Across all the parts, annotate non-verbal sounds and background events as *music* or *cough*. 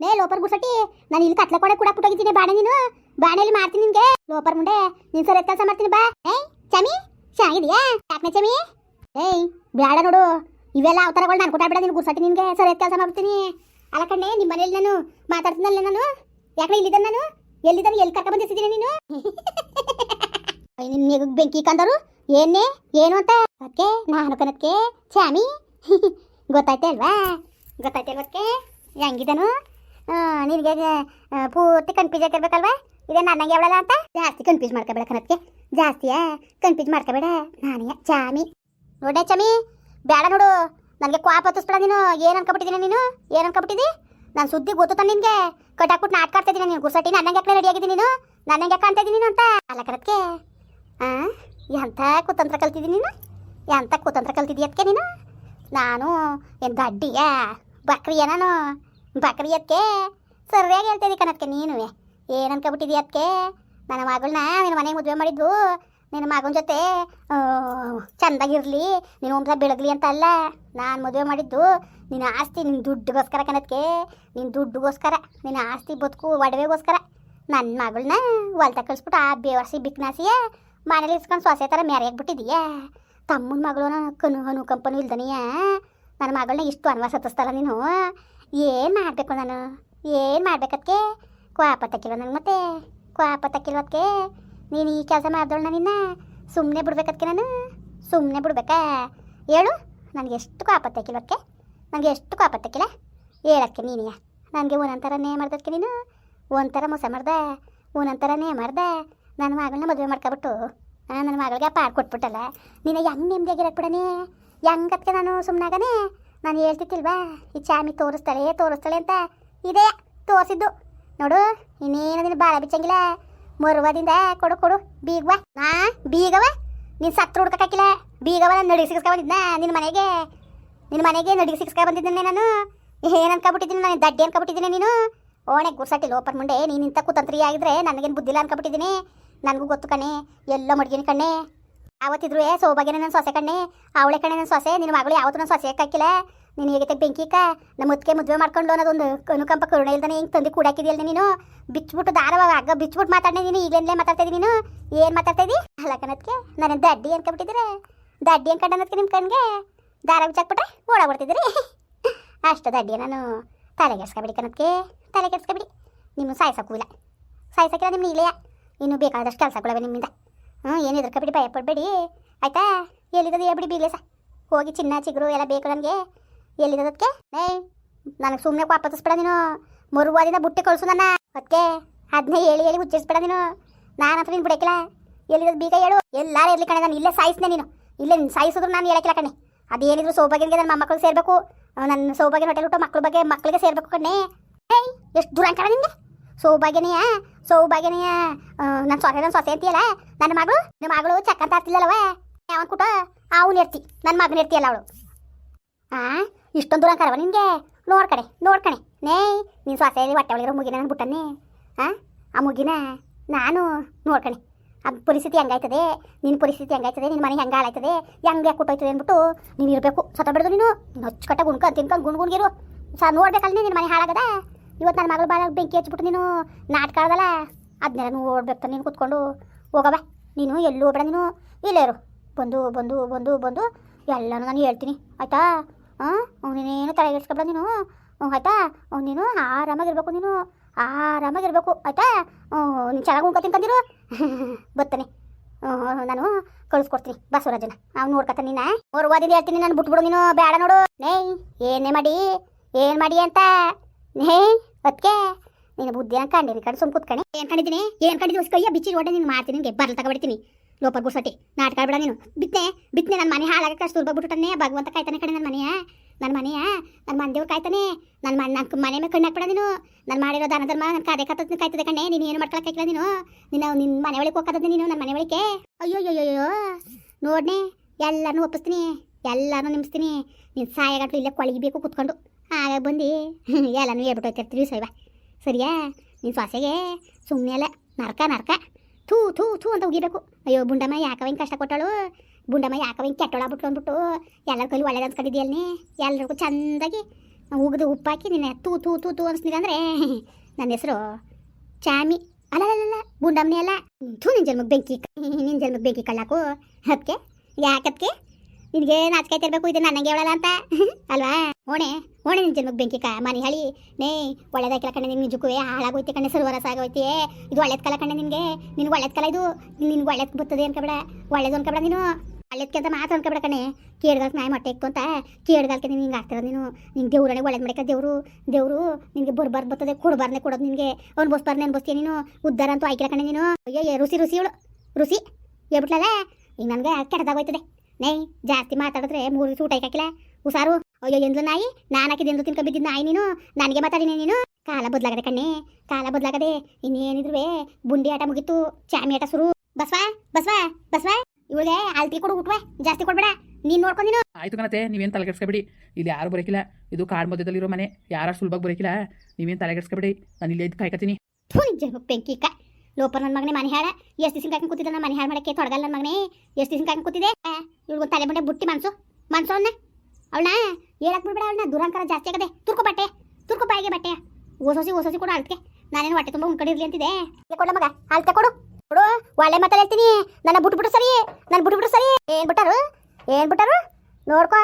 ಲೇ ಲೋಪರ್ ಗುಸಟಿ ನಾನು ಇಲ್ಲಿ ಕತ್ಲೆ ಕೊಡೆ ಕೂಡ ಪುಟ್ಟೋಗಿದ್ದೀನಿ ಬಾಣೆ ನೀನು ಬಾಣೆಯಲ್ಲಿ ಮಾಡ್ತೀನಿ ನಿನ್ಗೆ ಲೋಪರ್ ಮುಂಡೆ ನೀನ್ ಸರಿ ಕೆಲಸ ಮಾಡ್ತೀನಿ ಬಾ ಏಯ್ ಚಮಿ ಚೆನ್ನಾಗಿದೀಯಾ ಯಾಕೆ ಚಮಿ ಏಯ್ ಬೇಡ ನೋಡು ಇವೆಲ್ಲ ಅವತಾರಗಳು ನಾನು ಕೊಟ್ಟಾಡ್ಬೇಡ ನೀನು ಗುಸಟಿ ನಿನ್ಗೆ ಸರಿ ಕೆಲಸ ಮಾಡ್ತೀನಿ ಅಲ್ಲ ಕಣ್ಣೆ ನಿಮ್ಮ ಮನೇಲಿ ನಾನು ಮಾತಾಡ್ತೀನಲ್ಲ ನಾನು ಯಾಕೆ ಇಲ್ಲಿದ್ದ ನಾನು ಎಲ್ಲಿದ್ದಾನೆ ಎಲ್ಲಿ ಕರ್ಕ ಬಂದಿರ್ತಿದ್ದೀನಿ ನೀನು ನಿನ್ಗೆ ಬೆಂಕಿ ಕಂದರು ಏನೇ ಏನು ಅಂತ ಅದಕ್ಕೆ ನಾನು ಕನಕ್ಕೆ ಚಾಮಿ ಗೊತ್ತಾಯ್ತೆ ಅಲ್ವಾ ಗೊತ್ತಾಯ್ತೆ ಅಲ್ವಕ್ಕೆ ಹೆಂಗಿದನು ನಿನಗೆ ಪೂರ್ತಿ ಕನ್ಫ್ಯೂಸ್ ಆಗಿರ್ಬೇಕಲ್ವಾ? ಇದೇ ನನಗೆ ಅವಳಲ್ಲ ಅಂತ? ಜಾಸ್ತಿ ಕನ್ಫ್ಯೂಸ್ ಮಾಡ್ಕೋಬೇಡ ಕನತ್ಗೆ. ಜಾಸ್ತಿಯಾ ಕನ್ಫ್ಯೂಸ್ ಮಾಡ್ಕೋಬೇಡ. ನಾನೇ ಚಾಮಿ. ನೋಡೇ ಚಾಮಿ ಬೇಡ ನೋಡು. ನನಗೆ ಕ್ವಾಪ್ ಹತ್ತಿಸ್ಬೇಡ ನೀನು. ಏನು ಅನ್ಕೊಬಿಟ್ಟಿದ್ದೀನಿ ನೀನು? ಏನು ಅನ್ಕೊಬಿಟ್ಟಿದ್ದಿ ನಾನು ಸುದ್ದಿ ಗೊತ್ತು ನಿನಗೆ. ಕಟ್ಟಾಕ್ಬಿಟ್ಟು ನಾಟಕ ಆಡ್ತಿದ್ದೀನಿ ನೀನು. ಗುರ್ಸಟ್ಟಿ ನನಗೆ ಯಾಕೆ ರೆಡಿ ಆಗಿದ್ದೀನಿ ನೀನು? ನನಗೆ ಯಾಕೆ ನೀನು ಅಂತ? ಅಲ್ಲ ಕನಕ್ಕೆ ಆ, ಎಂಥ ಕುತಂತ್ರ ಕಲ್ತಿದ್ದೀನಿ ನೀನು? ಎಂಥ ಕುತಂತ್ರ ಕಲ್ತಿದ್ದೀಯ ಅದಕ್ಕೆ ನೀನು? ನಾನು ಏನು ದಡ್ಡಿಯ ಬಕ್ರಿಯ ನಾನು? ಬಕ್ರಿ ಅದಕ್ಕೆ ಸರಿಯಾಗಿ ಹೇಳ್ತಿದ್ದಿ ಕಣಕ್ಕೆ ನೀನು. ಏನು ಅನ್ಕೊಬಿಟ್ಟಿದ್ದೀಯ ಅದಕ್ಕೆ ನನ್ನ ಮಗಳನ್ನ ನಿನ್ನ ಮನೆಗೆ ಮದುವೆ ಮಾಡಿದ್ದು ನಿನ್ನ ಮಗನ ಜೊತೆ ಚೆಂದಾಗಿರಲಿ, ನೀನು ಒಂಥರ ಬೆಳಗ್ಲಿ ಅಂತ ಅಲ್ಲ. ನಾನು ಮದುವೆ ಮಾಡಿದ್ದು ನಿನ್ನ ಆಸ್ತಿ ನಿನ್ನ ದುಡ್ಡುಗೋಸ್ಕರ ಕಣಕ್ಕೆ ನಿನ್ನ ದುಡ್ಡುಗೋಸ್ಕರ, ನಿನ್ನ ಆಸ್ತಿ ಬದುಕು ಒಡವೆಗೋಸ್ಕರ. ನನ್ನ ಮಗಳನ್ನ ಹೊಲ್ದಾಗ ಕಳಿಸ್ಬಿಟ್ಟು ಆ ಬೇವರ್ಸಿ ಬಿಕ್ನಾಸಿಯ ಮನೇಲಿ ಇಸ್ಕೊಂಡು ಸೊಸೆ ಥರ ಮೆರೆಯಾಗ್ಬಿಟ್ಟಿದೀಯ ತಮ್ಮನ ಮಗಳು ಕನು ಕಂಪನು ಇಲ್ದನೆಯ? ನನ್ನ ಮಗಳನ್ನ ಇಷ್ಟು ಅನ್ವಾಸ ಹತ್ತಿಸ್ತಲ್ಲ ನೀನು? ಏನು ಮಾಡಬೇಕು ನಾನು? ಏನು ಮಾಡ್ಬೇಕದಕ್ಕೆ ಕ್ವಾಪ ತಕ್ಕಿಲ್ವ ನನಗೆ ಮತ್ತೆ? ಕ್ವಾಪ ತಕ್ಕಿಲ್ವದಕ್ಕೆ ನೀನು ಈ ಕೆಲಸ ಮಾಡ್ದೋಳ್ನ ನಿನ್ನ? ಸುಮ್ಮನೆ ಬಿಡ್ಬೇಕದಕ್ಕೆ ನಾನು? ಸುಮ್ಮನೆ ಬಿಡ್ಬೇಕಾ? ಹೇಳು, ನನಗೆ ಎಷ್ಟು ಕ್ವಾಪ ತಕ್ಕಿಲ್ವಕ್ಕೆ ನನಗೆ ಎಷ್ಟು ಕ್ವಾಪ ತಕ್ಕಿಲ್ಲ? ಹೇಳಕ್ಕೆ ನೀನಿಯ ನನಗೆ ಒಂದೊಂಥರನೇ ಮಾಡ್ದಕ್ಕೆ ನೀನು? ಒಂಥರ ಮೋಸ ಮಾಡ್ದೆ? ಒಂದೊಂಥರನೇ ಮಾಡ್ದೆ? ನನ್ನ ಮಗಳನ್ನ ಮದುವೆ ಮಾಡ್ಕೊಬಿಟ್ಟು? ನನ್ನ ಮಗಳಿಗೆ ಪಾಡ್ ಕೊಟ್ಬಿಟ್ಟಲ್ಲ? ನೀನು ಹೆಂಗೆ ನೆಮ್ಮದಿಯಾಗಿರಕ್ಬಿಡನೆ ಹೆಂಗತ್ಕೆ ನಾನು ಸುಮ್ಮನಾಗನೆ ನಾನು ಹೇಳ್ತಿತ್ತಿಲ್ವಾ ಈ ಚಾಮಿ ತೋರಿಸ್ತಾಳೆ ತೋರಿಸ್ತಾಳೆ ಅಂತ? ಇದೇ, ತೋರಿಸಿದ್ದು. ನೋಡು, ಇನ್ನೇನು ನಿನ್ನ ಬಾಳ ಬಿಚ್ಚಂಗಿಲ್ಲ. ಮರುವದಿಂದ ಕೊಡು ಕೊಡು, ಬೀಗವ. ನಾ, ಬೀಗವ? ನೀನು ಸತ್ರ ಹುಡ್ಕಕ್ಕಿಲ್ಲ. ಬೀಗವ, ನಾನು ನಡಿಗೆ ಸಿಗಿಸ್ಕೊ ಬಂದಿದ್ನ, ನಿನ್ನ ಮನೆಗೆ. ನಿನ್ನ ಮನೆಗೆ ನಡಿಗೆ ಸಿಗಿಸ್ಕೊ ಬಂದಿದ್ದೇನೆ ನಾನು. ಏನು ಅನ್ಕೊಬಿಟ್ಟಿದ್ದೀನಿ, ನಾನು ದಡ್ಡಿ ಅನ್ಕೊಬಿಟ್ಟಿದ್ದೀನಿ ನೀನು. ಓಣೆ ಗುರ್ಸಾಟಿ ಲೋಪರ್ ಮುಂಡೆ ನೀನು ಇಂಥ ಕುತಂತ್ರಿ ಆಗಿದ್ರೆ ನನಗೇನು ಬುದ್ಧಿಲ್ಲ ಅನ್ಕೊಬಿಟ್ಟಿದ್ದೀನಿ. ನನಗೂ ಗೊತ್ತು ಕಣೆ, ಎಲ್ಲ ಮಡ್ಗಿನ ಕಣ್ಣೆ. ಅವತ್ತಿದ್ರು, ಏ ಸೋಬಾಗೆ ನನ್ನ ಸೊಸೆ ಕಣ್ಣೆ, ಅವಳೆ ಕಣ್ಣೆ ನನ್ನ ಸೊಸೆ ನಿನ್ನ ಮಗಳು ಯಾವತ್ತೂ ನನ್ನ ಸೊಸೆ ಕಕ್ಕಿಲ್ಲ ನೀನು ಹೇಗೆ ಬೆಂಕಿಕ? ನಮ್ಮ ಮುದ್ಕೆ ಮದುವೆ ಮಾಡ್ಕೊಂಡು ಅನ್ನೋದೊಂದು ಅನುಕಂಪ ಕರುಣೆ ಇಲ್ದಾನೆ ಹಿಂಗೆ ತಂದು ಕೂಡಾಕಿದೆಯಲ್ಲ ನೀನು? ಬಿಚ್ಬಿಟ್ಟು ದಾರವಾಗ ಆಗ ಬಿಚ್ಬಿಟ್ಟು ಮಾತಾಡಿ ನೀನು ಈಗಲೇ ಮಾತಾಡ್ತಾ ಇದ್ದೀನಿ ನೀನು? ಏನು ಮಾತಾಡ್ತಾ ಇದ್ದಿ ಅಲ್ಲ ಕಣದಕ್ಕೆ ನನ್ನ ದಡ್ಡಿ ಅನ್ಕೊಂಬಿಟ್ಟಿದ್ರೆ ದಡ್ಡಿ ಅನ್ಕಂಡು ಅನ್ನೋದಕ್ಕೆ ನಿಮ್ಮ ಕಣ್ಗೆ? ದಾರ ಬಿಚ್ಚಾಕ್ಬಿಟ್ರೆ ಓಡಾಡ್ಬಿಡ್ತಿದ್ರಿ ಅಷ್ಟು ದಡ್ಡಿ ನಾನು. ತಲೆ ಕೆಡ್ಸ್ಕೊಬಿಡಿ ಕಣದಕ್ಕೆ ತಲೆ ಕೆಡ್ಸ್ಕೊಬಿಡಿ. ನಿಮ್ಮ ಸಾಯ್ಸಕ್ಕೂ ಇಲ್ಲ. ಸಾಯ್ಸಕ್ಕಿಲ್ಲ ನಿಮ್ಮ ಇಲೆಯ ಇನ್ನೂ ಬೇಕಾದಷ್ಟು ಕೆಲಸಗಳವೆ ನಿಮ್ಮಿಂದ. ಹ್ಞೂ, ಏನು ಎದುರ್ಕೊಬಿಡಿ ಭಯ ಪಡಬೇಡಿ. ಆಯ್ತಾ? ಎಲ್ಲಿದ್ದದು ಹೇಳ್ಬಿಡಿ ಬೀಲೇಸ ಹೋಗಿ ಚಿನ್ನ, ಚಿಗುರು ಎಲ್ಲ ಬೇಕು ನನಗೆ ಎಲ್ಲಿದ್ದದಕ್ಕೆ ಏಯ್ ನನಗೆ ಸುಮ್ಮನೆ ವಾಪಸ್ಬೇಡ ನೀನು. ಮರುವಾದಿನ ಬುಟ್ಟಿ ಕಳಿಸು ನನ್ನ. ಅದಕ್ಕೆ ಅದನ್ನೇ ಹೇಳಿ ಹೇಳಿ ಉಚ್ಚರಿಸ್ಬೇಡ ನೀನು. ನಾನಂತೂ ನೀನು ಬಿಡಕ್ಕಿಲ್ಲ ಎಲ್ಲಿದ್ದದು ಬೀಗ ಹೇಳು. ಎಲ್ಲಾರು ಇರ್ಲಿ ಕಣೆ, ನಾನು ಇಲ್ಲೇ ಸಾಯಿಸ್ನೆ ನೀನು. ಇಲ್ಲೇ ಸಾಯಿಸಿದ್ರು ನಾನು ಹೇಳಕ್ಕಿಲ್ಲ ಕಣೆ. ಅದೇನಿದ್ರು ಸೌಭಾಗ್ಯನಿಗೆ ನನ್ನ ಮೊಮ್ಮಕ್ಕಳು ಸೇರಬೇಕು. ನನ್ನ ಸೌಭಾಗ್ಯ ಹೊಟ್ಟೆ ಊಟ ಮಕ್ಳ ಬಗ್ಗೆ ಮಕ್ಕಳಿಗೆ ಸೇರಬೇಕು ಕಣೆ. ಏಯ್, ಎಷ್ಟು ದುರಂಕರ ನಿಂಗೆ? ಸೌಭಾಗ್ಯನೆಯ ಸೌಭಾಗ್ಯನೆಯ ನನ್ನ ಸೊಸೆ ನನ್ನ ಸೊಸೆ ಅಂತೀಯಲ್ಲ ನನ್ನ ಮಗಳು ನಿಮ್ಮ ಮಗಳು ಚಕ್ಕಂತ ಆಗ್ತಿಲ್ಲವ ಯಾವನ್ ಕುಟ ಅವನು ಇರ್ತಿ ನನ್ನ ಮಗನ ಇರ್ತಿಯಲ್ಲ ಅವಳು. ಆ, ಇಷ್ಟೊಂದು ದೂರ ಕರವ ನಿನಗೆ? ನೋಡ್ಕಡೆ ನೋಡ್ಕಣೆ ನೇ ನಿನ್ನ ಸೊಸೆ ಹೊಟ್ಟೆ ಒಳಗಿರೋ ಮುಗಿನ ನನ್ನ ಬಿಟ್ಟನ್ನೇ. ಆ ಆ ಮುಗಿನ ನಾನು ನೋಡ್ಕಣೆ ಆ ಪರಿಸ್ಥಿತಿ ಹೆಂಗಾಯ್ತದೆ? ನಿನ್ನ ಪರಿಸ್ಥಿತಿ ಹೆಂಗಾಯ್ತದೆ? ನಿನ್ನ ಮನೆ ಹೆಂಗೆ ಹಾಳಾಯ್ತದೆ? ಹೆಂಗೆ ಕೊಟ್ಟೋಯ್ತದೆ ಅಂದ್ಬಿಟ್ಟು ನೀನು ಇರಬೇಕು. ಸತ ಬಿಡೋದು ನೀನು. ಹಚ್ಕಟ್ಟ ಗುಣ್ಕ ತಿನ್ಕೊಂಡು ಗುಣ್ಗುಣ್ಗಿರು. ಸಹ ನೋಡ್ಬೇಕಲ್ಲ ನಿನ್ನ ಮನೆ ಹಾಳಾಗದ? ಇವತ್ತು ನನ್ನ ಮಗಳು ಬಾಳ ಬೆಂಕಿ ಹಚ್ಬಿಟ್ಟು ನೀನು ನಾಟಕ ಆಡದಲ್ಲ? ಅದನ್ನೆಲ್ಲ ಓಡ್ಬೇಕು ನೀನು ಕೂತ್ಕೊಂಡು. ಹೋಗವ ನೀನು ಎಲ್ಲೂ ಹೋಗ್ಬೇಡ ನೀನು. ಇಲ್ಲೇ ಇರು. ಬಂದು ಬಂದು ಬಂದು ಬಂದು ಎಲ್ಲನೂ ನಾನು ಹೇಳ್ತೀನಿ. ಆಯ್ತಾ? ಹಾಂ ನೀನೇನು ತಲೆಗೆಡ್ಸ್ಕೊಬೇಡ ನೀನು. ಹ್ಞೂ, ಆಯ್ತಾ? ನೀನು ಆರಾಮಾಗಿರ್ಬೇಕು ನೀನು. ಆರಾಮಾಗಿರ್ಬೇಕು. ಆಯ್ತಾ? ನೀನು ಚೆನ್ನಾಗಿ ಉಣ್ಕೊ ತಿನ್ಕೊಂಡಿರು *laughs* ಬರ್ತಾನೆ. ಹ್ಞೂ ನಾನು ಕಳಿಸ್ಕೊಡ್ತೀನಿ. ಬಸವರಾಜನ ಅವ್ನು ನೋಡ್ಕೊತಾನೆ ನೀನ ಓರ್ವಾದಿಂದ ಹೇಳ್ತೀನಿ ನಾನು ಬಿಟ್ಬಿಡು ನೀನು. ಬೇಡ ನೋಡು. ನೇಯ್, ಏನೇ ಮಾಡಿ, ಏನು ಮಾಡಿ ಅಂತ. ನೇ ಅದಕ್ಕೆ ನೀನು ಬುದ್ಧಿ ಅನ್ಕೊಂಡಿರಿ ಕಡೆ ಸುಮ್ ಕೂತ್ಕಣೆ. ಏನು ಕಂಡಿದ್ದೀನಿ? ಏನು ಕಂಡಿದ್ದೀನಿ? ಕೈಯ ಬಿಚ್ಚಿ ಹೊಡೆ ನೀನು ಮಾಡ್ತೀನಿ. ನಿನಗೆ ಬರ್ಲ ತಗೊಬಿಡ್ತೀನಿ. ಲೋಪರ್ ಗುಡ್ಸಟ್ಟಿ. ನಾಟಕ ಬಿಡ ನೀನು. ಬಿತ್ನೆ ಬಿತ್ನೆ ನನ್ನ ಮನೆ ಹಾಳಾಗಕ್ಕೆ ಅಷ್ಟು ಭಗವಂತ ಕಾಯ್ತಾನೆ ಕಣೆ ನನ್ನ ಮನೆಯ. ನನ್ನ ಮನೆಯ. ನನ್ನ ಮನೆ ದೇವ್ರು ಕಾಯ್ತಾನೆ. ನನ್ನ ಮನೆ ನನ್ನ ಮನೆ ಮೇಲೆ ಕಣ್ಣು ಹಾಕ್ಬಿಡ ನೀನು. ನಾನು ಮಾಡಿರೋ ದಾನ ಧರ್ಮ ನನ್ನ ಕಾದೆ ಕತ್ತದ ಕಾಯ್ತದೆ ಕಣ್ಣೆ ನೀನು ಏನು ಮಾಡ್ಕೊಳಕ್ಕಾಗಿಲ್ಲ ನೀನು ನೀನು. ನಿನ್ನ ಮನೆ ಒಳಗೆ ನೀನು ನನ್ನ ಮನೆ ಒಳಗೆ. ಅಯ್ಯೋ ಅಯ್ಯೋ ಅಯ್ಯೋ ನೋಡ್ನೆ ಎಲ್ಲನೂ ಒಪ್ಪಿಸ್ತೀನಿ. ಎಲ್ಲನೂ ನಿಮಿಸ್ತೀನಿ ನೀನು ಸಾಯಗಟ್ಲು ಇಲ್ಲೇ ಕೊಳಗಿಬೇಕು ಕುತ್ಕೊಂಡು. ಆಗ ಬಂದು *laughs* ಎಲ್ಲನೂ ಹೇಳ್ಬಿಟ್ಟು ಹೋಗ್ತಿರ್ತೀವಿ ಸೈವ ಸರಿಯಾ? ನಿನ್ನ ಸೊಸೆಗೆ ಸುಮ್ಮನೆ ಅಲ್ಲ, ನರ್ಕ ನರ್ಕ. ಥೂ ಥೂ ಥೂ ಅಂತ ಉಗಿಬೇಕು. ಅಯ್ಯೋ ಬುಂಡಮ್ಮ ಯಾಕವ ಹಿಂಗೆ ಕಷ್ಟ ಕೊಟ್ಟಳು? ಬುಂಡಮ್ಮ ಯಾಕವ ಹಿಂಗೆ ಕೆಟ್ಟೋಳಾಗ್ಬಿಟ್ಟು ಅಂದ್ಬಿಟ್ಟು ಎಲ್ಲರ ಕೈಲಿ ಒಳ್ಳೇದು ಅನ್ಸ್ಕೊಂಡಿದ್ಯಲ್ನಿ ಎಲ್ರಿಗೂ ಚೆಂದಾಗಿ ಉಗಿದು ಉಪ್ಪಾಕಿ ನಿನ್ನೆ ತೂ ತೂ ತೂ ತೂ ಅನ್ಸ್ನಿದೆ ಅಂದರೆ *laughs* ನನ್ನ ಹೆಸರು ಚಾಮಿ. ಅಲ್ಲ ಬುಂಡಮ್ಮನೇ ಅಲ್ಲ. ಥೂ ನಿನ್ನ ಜನ್ಮಕ್ಕೆ ಬೆಂಕಿ *laughs* ನಿನ್ನ ಜನ್ಮಕ್ಕೆ ಬೆಂಕಿ ಕಳ್ಳಾಕು. ಅದಕ್ಕೆ ಯಾಕದ್ಕೆ? ನಿನಗೆ ನಾಚಿಕೆ ಇರಬೇಕು? ಇದು ನನಗೆ ಹೇಳಲ್ಲ ಅಂತ? *laughs* ಅಲ್ವಾ? ಓಣೆ ಓಣೆ ನಿನ್ ಜನ್ಮಕ್ಕೆ ಬೆಂಕಿ ಕ ಮನೆ ಹಳಿ. ನೇ ಒಳ್ಳೇದಾಕಿಲ್ಲ ಕಣ್ಣೆ ನಿನ್ನ ನಿಜಕ್ಕೂ ಹಾಳಾಗೋಯ್ತಿ ಕಣ್ಣೆ ಸರ್ವರಸ ಆಗೋಯ್ತಿ. ಇದು ಒಳ್ಳೇದ್ ಕಲ ಕಣ್ಣೆ ನಿನಗೆ? ನಿನ್ಗೆ ಒಳ್ಳೇದ್ ಕಲ ಇದು? ನಿನ್ಗೆ ಒಳ್ಳೇದ್ ಬರ್ತದೆ ಅನ್ಕೊಬೇಡ ಒಳ್ಳೇದು ಅನ್ಕೊಬೇಡ ನೀನು? ಒಳ್ಳೇದ್ಕೆ ಅಂತ ಮಾತ್ರ ಅನ್ಕೊಬೇಡ ಕಣೆ. ಕೇಡ್ಗಾಲ್ಕೆ ನಾಯಿ ಮೊಟ್ಟೆ ಇಕ್ತು ಅಂತ ಕೇಡ್ಗಾಲ್ಕೆ ನೀನು ಹಿಂಗೆ ಆಗ್ತಿರೋದು ನೀನು? ನಿನ್ನ ದೇವ್ರನೇ ಒಳ್ಳೇದು ಮಾಡಿಕ ದೇವರು? ದೇವರು ನಿನಗೆ ಬರ್ಬಾರ್ದು ಬರ್ತದೆ ಕೊಡಬಾರ್ನೆ ಕೊಡೋದು ನಿನಗೆ. ಅವ್ನು ಬಸ್ಬಾರ್ನೆ ಅನ್ಬಸ್ತೀಯ ನೀನು? ಉದ್ದಾರ ಅಂತೂ ಆಯ್ಕಿಲ್ಲ ಕಣೆ ನೀನು? ಅಯ್ಯೋ ರುಸಿ ರುಸಿ ಇವಳು. ರುಸಿ ಹೇಳ್ಬಿಟ್ಲಲ್ಲ ಈಗ ನನಗೆ ಕೆಟ್ಟದಾಗೋಯ್ತದೆ. ನೈ ಜಾಸ್ತಿ ಮಾತಾಡಿದ್ರೆ ಮೂರು ಊಟ ಹಾಕಿಲ್ಲ. ಹುಷಾರು. ಅಯ್ಯೋ ಎಂದ್ಲು ನಾಯಿ? ನಾನು ಹಾಕಿದ್ದು ಎಂದು ತಿನ್ಕ ಬಿದ್ದಿದ್ದು ನಾಯಿ ನೀನು? ನನಗೆ ಮಾತಾಡಿನಿ ನೀನು? ಕಾಲ ಬದಲಾಗದೆ ಕಣ್ಣೆ. ಕಾಲ ಬದಲಾಗದೆ ಇನ್ನೇನಿದ್ರು ಬುಂಡಿ ಆಟ ಮುಗಿತು. ಚಾಮಿ ಆಟ ಶುರು. ಬಸ್ವಾ ಬಸ್ವಾ ಬಸ್ವಾ. ಇವಳಿಗೆ ಅಲ್ತಿ ಕೊಡು ಹುಟ್ಟುವೆ ಜಾಸ್ತಿ ಕೊಡ್ಬೇಡ. ನೀನು ನೋಡ್ಕೊ ನೀನು. ಆಯ್ತು ಕಣತೆ ನೀವೇನು ತಲೆಗೆಡ್ಸ್ಕೊಬೇಡಿ ಇಲ್ಲಿ ಯಾರು ಬರೋಕಿಲ್ಲ. ಇದು ಕಾಡ್ ಮಧ್ಯದಲ್ಲಿರೋ ಮನೆ. ಯಾರು ಸುಲಭವಾಗಿ ಬರೋಕಿಲ್ಲ. ನೀವೇನು ತಲೆಗೆಡ್ಸ್ಕೊಬೇಡಿ ನಾನು ಇಲ್ಲಿ ಕಾಯ್ಕತೀನಿ ಥೂ ಬೆಂಕಿ ಕ ಲೋಪರ್ ನನ್ನ ಮಗನೇ ಮನೆ ಹಾಳ. ಎಷ್ಟು ದಿವಸ ಕಾಯ್ಕೊಂಡು ಕೂತಿದ್ದ ನನ್ನ ಮನೆ ಹಾಳು ಮಾಡಕ್ಕೆ? ತೊಡಗಲ್ಲ ನನ್ನ ಮಗನೇ. ಎಷ್ಟು ದಿವಸ ಕಾಯ್ಕೊಂಡು ಕೂತಿದೆ ಇವಳಿಗೊಂದು ತಲೆ ಬಂಡೆ ಬುಟ್ಟಿ ಮನ್ಸು. ಮನ್ಸು ಅವನ್ನ ಅವಳನ್ನ ಹೇಳಕ್ ಬಿಡ್ಬೇಡ ಅವಳನ್ನ ದುರಂಕಾರ ಜಾಸ್ತಿ ಆಗದೆ. ತುರ್ಕೊ ಬಟ್ಟೆ. ತುರ್ಕೊ ಬಾಯಿಗೆ ಬಟ್ಟೆ. ಓಸೋಸಿ ಓಸೋಸಿ ಕೊಡು ಅಳ್ತಕ್ಕೆ ನಾನೇನು ಹೊಟ್ಟೆ ತುಂಬ ಉಣ್ಕೊಂಡಿರ್ಲಿ ಅಂತಿದೆ ಏ ಕೊಡ ಮಗ. ಅಳ್ತೆ ಕೊಡು. ಕೊಡು. ಒಳ್ಳೆ ಮಾತಾಡಿ ಹೇಳ್ತೀನಿ. ನನ್ನ ಬಿಟ್ಬಿಟ್ಟು ಸರಿ. ನನ್ನ ಬಿಟ್ಬಿಟ್ಟು ಸರಿ. ಏನ್ ಬಿಟ್ಟಾರು? ಏನ್ ಬಿಟ್ಟಾರು? ನೋಡ್ಕೊ.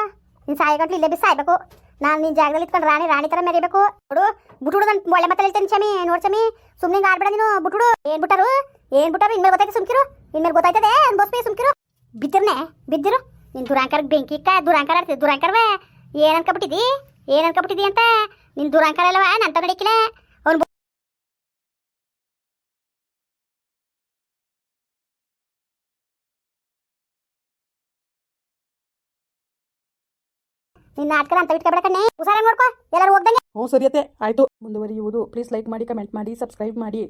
ನೀನು ಸಾಯಿಗಟ್ಲು ಇಲ್ಲೇ ಬಿ ಸಾಯ್ಬೇಕು ನಾನು ನಿನ್ನ ಜಾಗದಲ್ಲಿ ಇಟ್ಕೊಂಡು ರಾಣಿ ರಾಣಿ ಥರ ಮೆರಿಬೇಕು. ನೋಡು ಬುಟ್ಟು ನಾನು ಒಳ್ಳೆ ಮತ್ತೆ ಹೇಳ್ತೇನೆ ಚಮಿ ನೋಡ್ ಚಮಿ ಸುಮ್ಮನೆ ಆಡ್ಬೇಡ ನೀನು, ಬುಟುಡು. ಏನ್ ಬಿಟ್ಟರು? ಏನ್ ಬಿಟ್ಟಾರು? ಇನ್ಮೇಲೆ ಗೊತ್ತಾಯ್ತು ಸುಮ್ಕಿರು. ಇನ್ಮೇಲೆ ಗೊತ್ತಾಯ್ತದೆ ಅನ್ಬೋಸ್ಬಿ ಸುಮ್ಕಿರು. ಬಿದ್ದಿರ್ನೆ, ಬಿದ್ದಿರು. ನಿನ್ ದುರಾಂಕರಕ್ಕೆ ಬೆಂಕಿ ಇಕ್ಕ ದುರಾಂಕಾರ ಆಡ್ತಿದ್ದೆ ದುರಾಂಕರವ. ಏನ್ ಅನ್ಕೊಬಿಟ್ಟಿದಿ ಏನ್ ಅನ್ಕೊಬಿಟ್ಟಿದಿ ಅಂತ? ನಿನ್ ದುರಾಂಕಾರ ಅಲ್ಲವ? ನಂತ ನಡಿಕಿಲ್ಲ ನಿನ್ನ ನಾಟಕ ಅಂತ ಇಟ್ಕೊಬೇಡ ಕಣ್ಣೆ. ಹುಷಾರಾಗಿ ನೋಡ್ಕೊ. ಎಲ್ಲರೂ ಹೋಗ್ದಂಗೆ ಹ್ಞೂ ಸರಿಯತ್ತೆ. ಆಯಿತು. ಮುಂದುವರಿಯುವುದು. ಪ್ಲೀಸ್ ಲೈಕ್ ಮಾಡಿ, ಕಮೆಂಟ್ ಮಾಡಿ, ಸಬ್ಸ್ಕ್ರೈಬ್ ಮಾಡಿ.